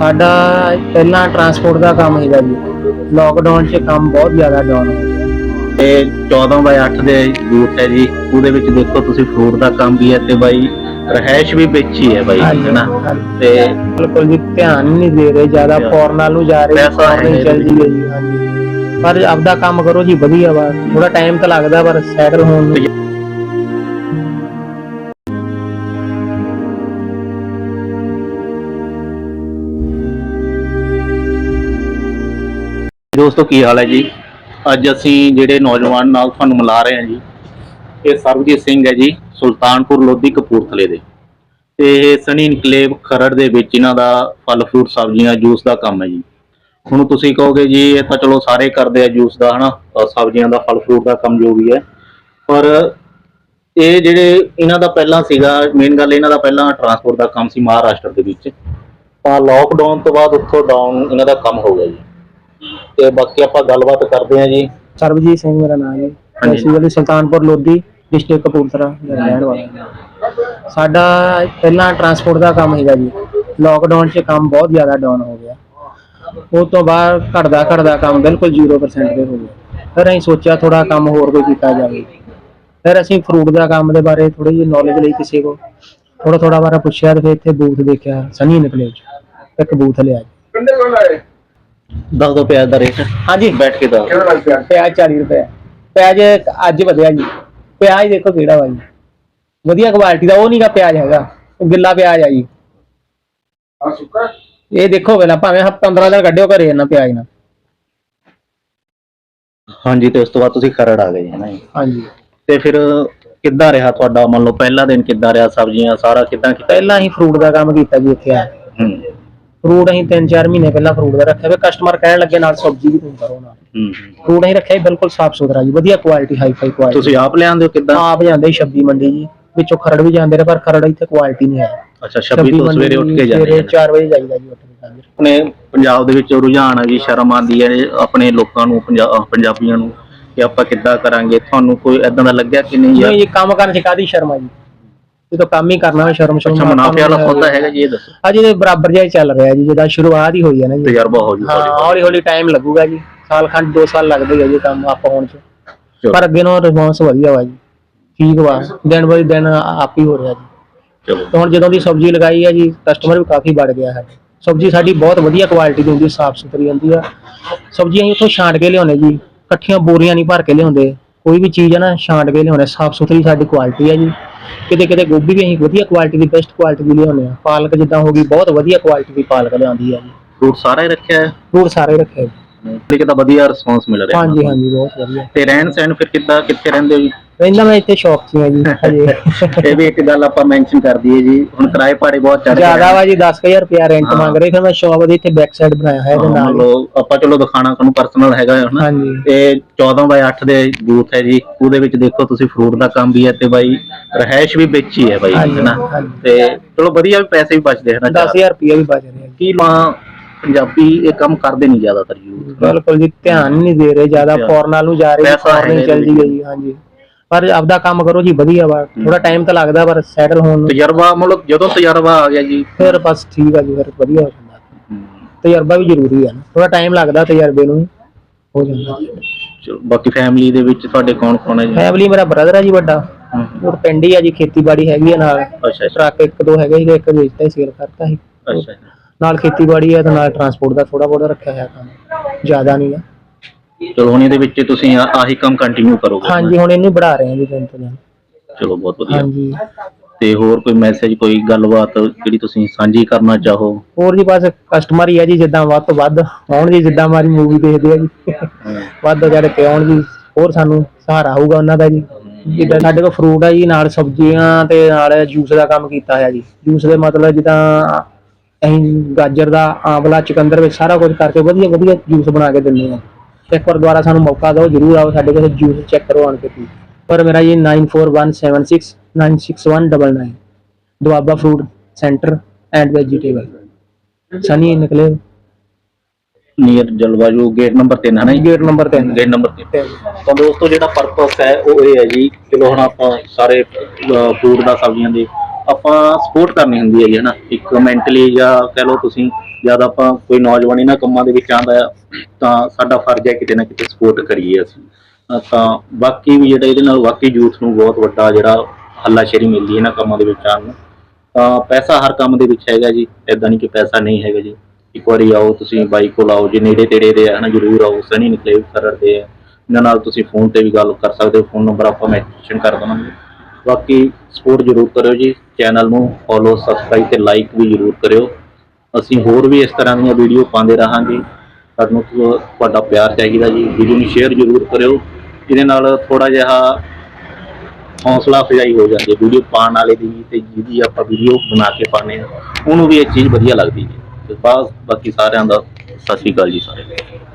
ਸਾਡਾ ਪਹਿਲਾਂ ਟਰਾਂਸਪੋਰਟ ਦਾ ਕੰਮ ਹੈਗਾ ਜੀ। ਲੋਕਡਾਊਨ 'ਚ ਕੰਮ ਬਹੁਤ ਜ਼ਿਆਦਾ ਡਾਊਨ ਹੋ ਗਿਆ। ਤੇ 14 ਬਾਈ 8 ਦੇ ਬੂਟ ਹੈ ਜੀ। ਉਹਦੇ ਵਿੱਚ ਦੇਖੋ ਤੁਸੀਂ ਫਰੂਟ ਦਾ ਕੰਮ ਵੀ ਹੈ ਤੇ ਬਾਈ ਰਹਿائش ਵੀ ਵੇਚੀ ਹੈ ਬਾਈ ਹਾਂਜੀ, ਤੇ ਬਿਲਕੁਲ ਜੀ ਧਿਆਨ ਹੀ ਨਹੀਂ ਦੇ ਰਹੇ ਜ਼ਿਆਦਾ ਧਿਆਨ। ਫੋਰਨਲ ਨੂੰ ਜਾ ਰਹੇ ਪੈਸਾ ਹੈ ਨਹੀਂ ਜੀ। ਪਰ ਆਪਦਾ ਕੰਮ ਕਰੋ ਜੀ ਵਧੀਆ ਵਾ। ਥੋੜਾ ਟਾਈਮ ਤਾਂ ਲੱਗਦਾ ਪਰ ਸੈਟਲ ਹੋਣ ਨੂੰ। ਦੋਸਤੋ, ਕੀ ਹਾਲ ਹੈ ਜੀ? ਅੱਜ ਅਸੀਂ ਜਿਹੜੇ ਨੌਜਵਾਨ ਨਾਲ ਤੁਹਾਨੂੰ ਮਿਲਾ ਰਹੇ ਹਾਂ ਜੀ, ਇਹ ਸਰਬਜੀਤ ਸਿੰਘ ਹੈ ਜੀ, ਸੁਲਤਾਨਪੁਰ ਲੋਧੀ ਕਪੂਰਥਲੇ ਦੇ। ਤੇ ਇਹ ਸਣੀ ਇਨਕਲੇਵ ਖਰੜ ਦੇ ਵਿੱਚ ਇਹਨਾਂ ਦਾ ਫਲ, ਫਰੂਟ, ਸਬਜ਼ੀਆਂ, ਜੂਸ ਦਾ ਕੰਮ ਹੈ ਜੀ। ਹੁਣ ਤੁਸੀਂ ਕਹੋਗੇ ਜੀ, ਇਹ ਤਾਂ ਚਲੋ ਸਾਰੇ ਕਰਦੇ ਆ ਜੂਸ ਦਾ, ਹਨਾ? ਅਹ ਸਬਜ਼ੀਆਂ ਦਾ, ਫਲ, ਫਰੂਟ ਦਾ ਕੰਮ ਜੋ ਵੀ ਹੈ। ਪਰ ਇਹ ਜਿਹੜੇ ਇਹਨਾਂ ਦਾ ਪਹਿਲਾਂ ਸੀਗਾ ਮੇਨ ਗੱਲ ਇਹਨਾਂ ਦਾ ਪਹਿਲਾਂ ਟਰਾਂਸਪੋਰਟ ਦਾ ਕੰਮ ਸੀ ਮਹਾਰਾਸ਼ਟਰ ਦੇ ਵਿੱਚ। ਤਾਂ ਲੋਕਡਾਊਨ ਤੋਂ ਬਾਅਦ ਉੱਥੋਂ ਡਾਊਨ ਇਹਨਾਂ ਦਾ ਕੰਮ ਹੋ ਗਿਆ ਜੀ। ਤੇ ਬਾਕੀ ਆਪਾਂ ਗੱਲਬਾਤ ਕਰਦੇ ਹਾਂ ਜੀ। ਸਰਬਜੀਤ ਸਿੰਘ ਮੇਰਾ ਨਾਮ ਹੈ ਹਾਂਜੀ। ਬੇਸਿਕਲੀ ਸੁਲਤਾਨਪੁਰ ਲੋਧੀ ਡਿਸਟ੍ਰਿਕਟ ਕਪੂਰਥਲਾ ਦਾ ਰਹਿਣ ਵਾਲਾ ਹਾਂ। ਸਾਡਾ ਪਹਿਲਾਂ ਟਰਾਂਸਪੋਰਟ ਦਾ ਕੰਮ ਹੈਗਾ ਜੀ। ਲੋਕਡਾਊਨ 'ਚ ਕੰਮ ਬਹੁਤ ਜ਼ਿਆਦਾ ਡਾਊਨ ਹੋ ਗਿਆ। ਉਹ ਤੋਂ ਬਾਅਦ ਘਟਦਾ ਘਟਦਾ ਕੰਮ ਬਿਲਕੁਲ 0% ਤੇ ਹੋ ਗਿਆ। ਫਿਰ ਅਸੀਂ ਸੋਚਿਆ ਥੋੜਾ ਕੰਮ ਹੋਰ ਕੋਈ ਕੀਤਾ ਜਾਵੇ। ਫਿਰ ਅਸੀਂ ਫਰੂਟ ਦਾ ਕੰਮ ਦੇ ਬਾਰੇ ਥੋੜੀ ਜਿਹੀ ਨੌਲੇਜ ਲਈ ਕਿਸੇ ਕੋ ਥੋੜਾ ਥੋੜਾ ਬਾਰੇ ਪੁੱਛਿਆ ਤੇ ਫਿਰ ਇੱਥੇ ਬੂਥ ਦੇਖਿਆ ਸਨੀ ਨਿਕਲੇ ਇੱਕ ਬੂਥ ਲਿਆ ਜੀ। ਦੱਸ ਦੋ ਪਿਆਜ਼ ਦਾ ਰੇਟ। ਹਾਂਜੀ। ਬੈਠ ਕੇ ਦੱਸ ਪਿਆਜ਼? 40 ਰੁਪਏ। ਪਿਆਜ਼ ਅੱਜ ਵਧਿਆ ਜੀ। ਪਿਆਜ਼ ਦੇਖੋ ਕਿਹੜਾ ਵਾ ਜੀ। ਵਧੀਆ ਕੁਆਲਿਟੀ ਦਾ ਉਹ ਨਹੀਂਗਾ ਪਿਆਜ਼ ਹੈਗਾ। ਉਹ ਗਿੱਲਾ ਪਿਆਜ਼ ਆ ਜੀ। ਇਹ ਦੇਖੋ ਪਹਿਲਾਂ ਭਾਵੇਂ ਆਹ 15 ਦਿਨ ਕੱਢਿਓ ਘਰੇ ਇਹਨਾਂ ਪਿਆਜ਼ ਨਾਲ। ਹਾਂਜੀ ਤੇ ਉਸ ਤੋਂ ਬਾਅਦ ਤੁਸੀਂ ਖਰੜ ਆ ਗਏ ਜੀ, ਹੈ ਨਾ ਜੀ? ਹਾਂਜੀ। ਤੇ ਫਿਰ ਕਿੱਦਾਂ ਰਿਹਾ ਤੁਹਾਡਾ? ਮੰਨ ਲਓ ਪਹਿਲਾ ਦਿਨ ਕਿੱਦਾਂ ਰਿਹਾ? ਸਬਜ਼ੀਆਂ ਸਾਰਾ ਕਿੱਦਾਂ ਕੀਤਾ? ਪਹਿਲਾਂ ਹੀ ਫਰੂਟ ਦਾ ਕੰਮ ਕੀਤਾ ਜੀ ਇੱਥੇ ਆ। ਹੂੰ। ਫਰੂਟ ਅਸੀਂ 3-4 ਮਹੀਨੇ ਪਹਿਲਾਂ ਫਰੂਟ ਦਾ ਰੱਖਿਆ ਵੇ ਕਸਟਮਰ ਕਹਿਣ ਲੱਗੇ ਨਾਲ ਸਬਜ਼ੀ ਵੀ ਤੁਸੀਂ ਕਰੋ ਨਾਲ। ਹੂੰ। ਹੂੰ। ਫਰੂਟ ਅਸੀਂ ਰੱਖਿਆ ਬਿਲਕੁਲ ਸਾਫ਼ ਸੁਥਰਾ ਜੀ ਵਧੀਆ ਕੁਆਲਿਟੀ ਹਾਈ ਫਾਈ ਕੁਆਲਿਟੀ ਤੁਸੀਂ ਆਪ ਲਿਆਂਦੇ ਹੋ ਕਿੱਦਾਂ? ਆਪ ਜਾਂਦੇ ਸੀ 26 ਮੰਡੀ ਜੀ ਵਿੱਚੋਂ ਖਰੜ ਵੀ ਜਾਂਦੇ ਨੇ ਪਰ ਖਰੜ ਇੱਥੇ ਕੁਆਲਿਟੀ ਨਹੀਂ ਹੈ। ਅੱਛਾ 26 ਤੋਂ ਸਵੇਰੇ ਉੱਠ ਕੇ ਜਾਂਦੇ ਸਵੇਰੇ ਆ। 4 ਵਜੇ ਜਾਈਦਾ ਜੀ ਉੱਠ ਕੇ ਜਾਂਦੇ ਆਪਣੇ ਪੰਜਾਬ ਦੇ ਵਿੱਚ ਰੁਝਾਨ ਆ ਜੀ ਸ਼ਰਮ ਆਉਂਦੀ ਹੈ ਆਪਣੇ ਲੋਕਾਂ ਨੂੰ ਪੰਜਾ- ਅਹ ਪੰਜਾਬੀਆਂ ਨੂੰ ਕਿ ਆਪਾਂ ਕਿੱਦਾਂ ਕਰਾਂਗੇ ਤੁਹਾਨੂੰ ਕੋਈ ਐਦਾਂ ਦਾ ਲੱਗਿਆ ਕਿ ਨਹੀਂ ਯਾਰ? ਨਹੀਂ ਜੀ ਕੰਮ ਕਰਨ ਚ ਕਾਦੀ ਸ਼ਰਮ ਆ ਜੀ? ਇਹ ਤਾਂ ਕੰਮ ਹੀ ਕਰਨਾ ਹੈ ਸ਼ਰਮ ਸ਼ਰਮ ਅੱਛਾ ਮੁਨਾਫੇ ਵਾਲਾ ਸੌਦਾ ਹੈਗਾ ਜੀ ਇਹ ਦੱਸੋ। ਅਜੇ ਦੇ ਬਰਾਬਰ ਜਿਹਾ ਹੀ ਚੱਲ ਰਿਹਾ ਜੀ ਜਿਹਦਾ ਸ਼ੁਰੂਆਤ ਹੀ ਹੋਈ ਹੈ ਨਾ ਜੀ। ਤਜਰਬਾ ਹੋ ਜੂ ਹਾਂ ਹੌਲੀ ਹੌਲੀ ਟਾਈਮ ਲੱਗੂਗਾ ਜੀ। ਸਾਲ ਖੰਡ 2 ਸਾਲ ਲੱਗਦੇ ਆ ਜੀ ਕੰਮ ਆਪ ਹੋਣ ਚ। ਪਰ ਅੱਗੇ ਨੂੰ ਰਿਸਪੌਂਸ ਵਧੀਆ ਵਾ ਜੀ। ਠੀਕ ਵਾ। ਦਿਨ ਬਈ ਦਿਨ ਆਪ ਹੀ ਹੋ ਰਿਹਾ ਜੀ। ਚਲੋ। ਹੁਣ ਜਦੋਂ ਦੀ ਸਬਜ਼ੀ ਲਗਾਈ ਹੈ ਜੀ ਕਸਟਮਰ ਵੀ ਕਾਫੀ ਵੱਧ ਗਿਆ ਹੈ। ਸਬਜ਼ੀ ਸਾਡੀ ਬਹੁਤ ਵਧੀਆ ਕੁਆਲਿਟੀ ਦੀ ਹੁੰਦੀ ਸਾਫ਼ ਸੁਥਰੀ ਹੁੰਦੀ ਆ। ਸਬਜ਼ੀਆਂ ਅਸੀਂ ਉੱਥੋਂ ਛਾਂਟ ਕੇ ਲਿਆਉਂਦੇ ਜੀ। ਇਕੱਠੀਆਂ ਬੋਰੀਆਂ ਨਹੀਂ ਭਰ ਕੇ ਲਿਆਉਂਦੇ। ਕੋਈ ਵੀ ਚੀਜ਼ ਹੈ ਨਾ ਛਾਂਟ ਕੇ ਲਿਆਉਂਦੇ। ਸਾਫ਼ ਸੁਥਰੀ ਸਾਡੀ ਕੁਆਲਿਟੀ ਹੈ ਜੀ। ਕਿਤੇ ਕਿਤੇ ਗੋਭੀ ਵੀ ਅਸੀਂ ਵਧੀਆ ਕੁਆਲਿਟੀ ਦੀ ਬੈਸਟ ਕੁਆਲਿਟੀ ਦੀ ਲਿਆਉਂਦੇ ਆ ਪਾਲਕ ਜਿੱਦਾਂ ਹੋ ਗਈ ਬਹੁਤ ਵਧੀਆ ਕੁਆਲਿਟੀ ਦੀ ਪਾਲਕ ਲਿਆਉਂਦੀ ਹੈ ਜੀ। ਫਰੂਟ ਸਾਰਾ ਹੀ ਰੱਖਿਆ ਹੈ? ਫਰੂਟ ਸਾਰੇ ਰੱਖੇ ਜੀ। ਲੇਕਿਨ ਤਾਂ ਵਧੀਆ ਰਿਸਪੌਂਸ ਮਿਲ ਰਿਹਾ। ਹਾਂਜੀ ਹਾਂਜੀ ਬਹੁਤ ਵਧੀਆ। ਤੇ ਰਹਿਣ ਸਹਿਣ ਫਿਰ ਕਿੱਦਾਂ ਕਿੱਥੇ ਰਹਿੰਦੇ ਹੋ ਜੀ? ਰਹਿੰਦਾ ਮੈਂ ਇੱਥੇ ਸ਼ੌਪ 'ਚ ਜੀ ਇਹ ਵੀ ਇੱਕ ਗੱਲ ਆਪਾਂ ਮੈਂਸ਼ਨ ਕਰ ਦਈਏ ਜੀ ਹੁਣ ਕਿਰਾਏ ਭਾੜੇ ਬਹੁਤ ਚੜ ਜ਼ਿਆਦਾ ਵਾ ਜੀ 10000 ਰੁਪਿਆ ਰੈਂਟ ਮੰਗ ਰਹੇ ਫਿਰ ਮੈਂ ਸ਼ੌਪ ਦੇ ਇੱਥੇ ਬੈਕ ਸਾਈਡ ਬਣਾਇਆ ਹੈ ਇਹਦੇ ਨਾਲ। ਹੀ। ਆਪਾਂ ਚਲੋ ਦਿਖਾਣਾ ਤੁਹਾਨੂੰ ਪਰਸਨਲ ਹੈਗਾ ਹੈ ਹਨਾ ਤੇ 14 ਬਾਈ 8 ਦੇ ਬੂਥ ਹੈ ਜੀ ਉਹਦੇ ਵਿੱਚ ਦੇਖੋ ਤੁਸੀਂ ਫਰੂਟ ਦਾ ਕੰਮ ਵੀ ਹੈ ਤੇ ਬਾਈ ਰਹਿائش ਵੀ ਵਿੱਚ ਹੈ ਬਾਈ ਹਨਾ ਤੇ ਚਲੋ ਵਧੀਆ ਵੀ ਪੈਸੇ ਵੀ ਬਚਦੇ ਹਨਾ 10000 ਰੁਪਿਆ ਵੀ ਬਚ ਰਿਹਾ। ਜੀ। ਕੀ ਮਾਂ ਪੰਜਾਬੀ ਇਹ ਕੰਮ ਕਰਦੇ ਨਹੀਂ ਜ਼ਿਆਦਾਤਰ ਯੂਥ ਬਿਲਕੁਲ ਜੀ ਧਿਆਨ ਨਹੀਂ ਦੇ ਰਹੇ ਜ਼ਿਆਦਾ ਧਿਆਨ। ਨੂੰ ਜਾ ਰਹੇ ਪੈਸਾ ਫੋਰਨ ਗਈ ਹਾਂਜੀ। ਪਰ ਆਪਦਾ ਕੰਮ ਕਰੋ ਜੀ ਵਧੀਆ ਵਾ। ਥੋੜਾ ਟਾਈਮ ਤਾਂ ਲੱਗਦਾ ਪਰ ਸੈਟਲ ਹੋਣ ਨੂੰ। ਤਜਰਬਾ ਮਤਲਬ ਜਦੋਂ ਤਜਰਬਾ ਆ ਗਿਆ ਜੀ। ਫਿਰ ਬਸ ਠੀਕ ਆ ਜੀ ਫਿਰ ਵਧੀਆ ਹੋ ਜਾਂਦਾ। ਤਜਰਬਾ ਵੀ ਜ਼ਰੂਰੀ ਆ ਥੋੜਾ ਟਾਈਮ ਲੱਗਦਾ ਤਜਰਬੇ ਨੂੰ ਹੋ ਜਾਂਦਾ। ਚਲੋ ਬਾਕੀ ਫੈਮਿਲੀ ਦੇ ਵਿੱਚ ਤੁਹਾਡੇ ਕੌਣ ਕੌਣ ਹੈ ਜੀ? ਫੈਮਿਲੀ ਮੇਰਾ ਬ੍ਰਦਰ ਆ ਜੀ ਵੱਡਾ। ਹਮ, ਉਹ ਪਿੰਡ ਹੀ ਆ ਜੀ ਖੇਤੀਬਾੜੀ ਹੈਗੀ ਆ ਨਾਲ। ਅੱਛਾ ਅੱਛਾ। ਟਰੱਕ ਇੱਕ ਦੋ ਹੈਗੇ ਸੀਗੇ ਇੱਕ ਵੇਚਦਾ ਹੀ ਸੇਲ ਕਰਤਾ ਸੀ। ਅੱਛਾ ਨਾਲ ਖੇਤੀਬਾੜੀ ਆ ਤੇ ਨਾਲ ਟਰਾਂਸਪੋਰਟ ਦਾ ਥੋੜਾ ਬਹੁਤਾ ਰੱਖਿਆ ਹੋਇਆ ਕੰਮ। ਜ਼ਿਆਦਾ ਨਹੀਂ ਆ। ਚਲੋ ਹੁਣ ਇਹਦੇ ਵਿੱਚ ਤੁਸੀਂ ਆ- ਆਹੀ ਕੰਮ ਕੰਟੀਨਿਊ ਕਰੋਗੇ। ਹਾਂਜੀ ਹੁਣ ਇਹਨੂੰ ਵਧਾ ਰਹੇ ਆ ਜੀ ਦਿਨ ਤੋਂ ਦਿਨ। ਚਲੋ ਬਹੁਤ ਵਧੀਆ। ਹਾਂਜੀ। ਤੇ ਹੋਰ ਕੋਈ ਮੈਸੇਜ ਕੋਈ ਗੱਲਬਾਤ ਜਿਹੜੀ ਤੁਸੀਂ ਸਾਂਝੀ ਕਰਨਾ ਚਾਹੋ? ਹੋਰ ਜੀ ਬਸ ਕਸਟਮਰ ਹੀ ਆ ਜੀ ਜਿੱਦਾਂ ਵੱਧ ਤੋਂ ਵੱਧ ਆਉਣ ਜੀ ਜਿੱਦਾਂ ਮਾਰੀ ਮੂਵੀ ਦੇਖਦੇ ਆ ਜੀ। ਵੱਧ ਜਿਹੜੇ ਕਿ ਆਉਣ ਜੀ ਹੋਰ ਸਾਨੂੰ ਸਹਾਰਾ ਹੋਊਗਾ ਉਹਨਾਂ ਦਾ ਜੀ। ਜਿੱਦਾਂ ਸਾਡੇ ਕੋਲ ਫਰੂਟ ਆ ਜੀ ਨਾਲ ਸਬਜ਼ੀਆਂ ਤੇ ਨਾਲ ਜੂਸ ਦਾ ਕੰਮ ਕੀਤਾ ਹੋਇਆ ਜੀ। ਜੂਸ ਦੇ ਮਤਲਬ ਜਿੱਦਾਂ ਅਸੀਂ ਗਾਜਰ ਦਾ ਆਂਵਲਾ ਚੁਕੰਦਰ ਵਿੱਚ ਸਾਰਾ ਕੁਝ ਕਰਕੇ ਵਧੀਆ ਵਧੀਆ ਜੂਸ ਬਣਾ ਕੇ ਦਿੰਦੇ ਆ ਇੱਕ ਵਾਰ ਦੁਬਾਰਾ ਸਾਨੂੰ ਮੌਕਾ ਦਿਓ ਜਰੂਰ ਆਓ ਸਾਡੇ ਕੋਲ ਜੂਸ ਚੈੱਕ ਕਰੋ ਆਣ ਕੇ ਤੁਸੀਂ ਪਰ ਮੇਰਾ ਜੀ 9417696199 Doaba fruit centre and vegetable Sunny ਨਿਕਲੇ ਨੀਅਰ ਜਲਵਾਯੂ ਗੇਟ ਨੰਬਰ 3 ਹੈ ਨਾ ਜੀ ਗੇਟ ਨੰਬਰ 3 ਗੇਟ ਨੰਬਰ 3 ਤਾਂ ਦੋਸਤੋ ਜਿਹੜਾ ਪਰਪਸ ਹੈ ਉਹ ਇਹ ਹੈ ਜੀ ਚਲੋ ਹੁਣ ਆਪਾਂ ਸਾਰੇ ਫੂਡ ਦਾ ਸਬਜ਼ੀਆਂ ਦੇ ਆਪਾਂ ਸਪੋਰਟ ਕਰਨੀ ਹੁੰਦੀ ਹੈਗੀ ਹੈ ਨਾ। ਇੱਕ ਮੈਂਟਲੀ ਜਾਂ ਕਹਿ ਲਓ ਤੁਸੀਂ, ਜਦ ਆਪਾਂ ਕੋਈ ਨੌਜਵਾਨ ਇਹਨਾਂ ਕੰਮਾਂ ਦੇ ਵਿੱਚ ਆਉਂਦਾ ਆ ਤਾਂ ਸਾਡਾ ਫਰਜ਼ ਹੈ ਕਿਤੇ ਨਾ ਕਿਤੇ ਸਪੋਰਟ ਕਰੀਏ ਅਸੀਂ। ਤਾਂ ਬਾਕੀ ਵੀ ਜਿਹੜਾ ਇਹਦੇ ਨਾਲ ਵਾਕਈ ਯੂਥ ਨੂੰ ਬਹੁਤ ਵੱਡਾ ਜਿਹੜਾ ਹੱਲਾਸ਼ੇਰੀ ਮਿਲਦੀ ਹੈ ਇਹਨਾਂ ਕੰਮਾਂ ਦੇ ਵਿੱਚ ਆਉਣ ਨੂੰ। ਤਾਂ ਪੈਸਾ ਹਰ ਕੰਮ ਦੇ ਵਿੱਚ ਹੈਗਾ ਜੀ ਐਦਾਂ ਨਹੀਂ ਕਿ ਪੈਸਾ ਨਹੀਂ ਹੈਗਾ ਜੀ। ਇੱਕ ਵਾਰੀ ਆਓ ਤੁਸੀਂ ਬਾਈਕ ਕੋਲ ਆਓ, ਜੇ ਨੇੜੇ ਤੇੜੇ ਦੇ ਆ ਨਾ ਜਰੂਰ ਆਓ, ਸਨੀ ਨਿਕਲੇ ਕਰਰ ਦੇ ਆ। ਇਹਨਾਂ ਨਾਲ ਤੁਸੀਂ ਫੋਨ ਤੇ ਵੀ ਗੱਲ ਕਰ ਸਕਦੇ ਹੋ ਫੋਨ ਨੰਬਰ ਆਪਾਂ ਮੈਂਸ਼ਨ ਕਰ ਦਵਾਂਗੇ। ਬਾਕੀ ਸਪੋਰਟ ਜਰੂਰ ਕਰਿਓ ਜੀ ਚੈਨਲ ਨੂੰ ਫੋਲੋ ਸਬਸਕ੍ਰਾਈਬ ਤੇ ਲਾਈਕ ਵੀ ਜਰੂਰ ਕਰਿਓ। ਅਸੀਂ ਹੋਰ ਵੀ ਇਸ ਤਰ੍ਹਾਂ ਦੀਆਂ ਵੀਡੀਓ ਪਾਉਂਦੇ ਰਹਾਂਗੇ। ਸਾਨੂੰ ਤੁ- ਤੁਹਾਡਾ ਪਿਆਰ ਚਾਹੀਦਾ ਜੀ ਵੀਡੀਓ ਨੂੰ ਸ਼ੇਅਰ ਜਰੂਰ ਕਰਿਓ। ਇਹਦੇ ਨਾਲ ਥੋੜਾ ਜਿਹਾ ਹੌਸਲਾ ਅਫਜ਼ਾਈ ਹੋ ਜਾਂਦੀ ਹੈ ਵੀਡੀਓ ਪਾਉਣ ਵਾਲੇ ਦੀ ਤੇ ਜਿਹਦੀ ਆਪਾਂ ਵੀਡੀਓ ਬਣਾ ਕੇ ਪਾਉਂਦੇ ਹਾਂ, ਉਹਨੂੰ ਵੀ ਇਹ ਚੀਜ਼ ਵਧੀਆ ਲੱਗਦੀ ਜੀ ਬਸ ਬਾਕੀ ਸਾਰਿਆਂ ਦਾ ਸਤਿ ਸ਼੍ਰੀ ਅਕਾਲ ਜੀ ਸਾਰਿਆਂ ਨੂੰ।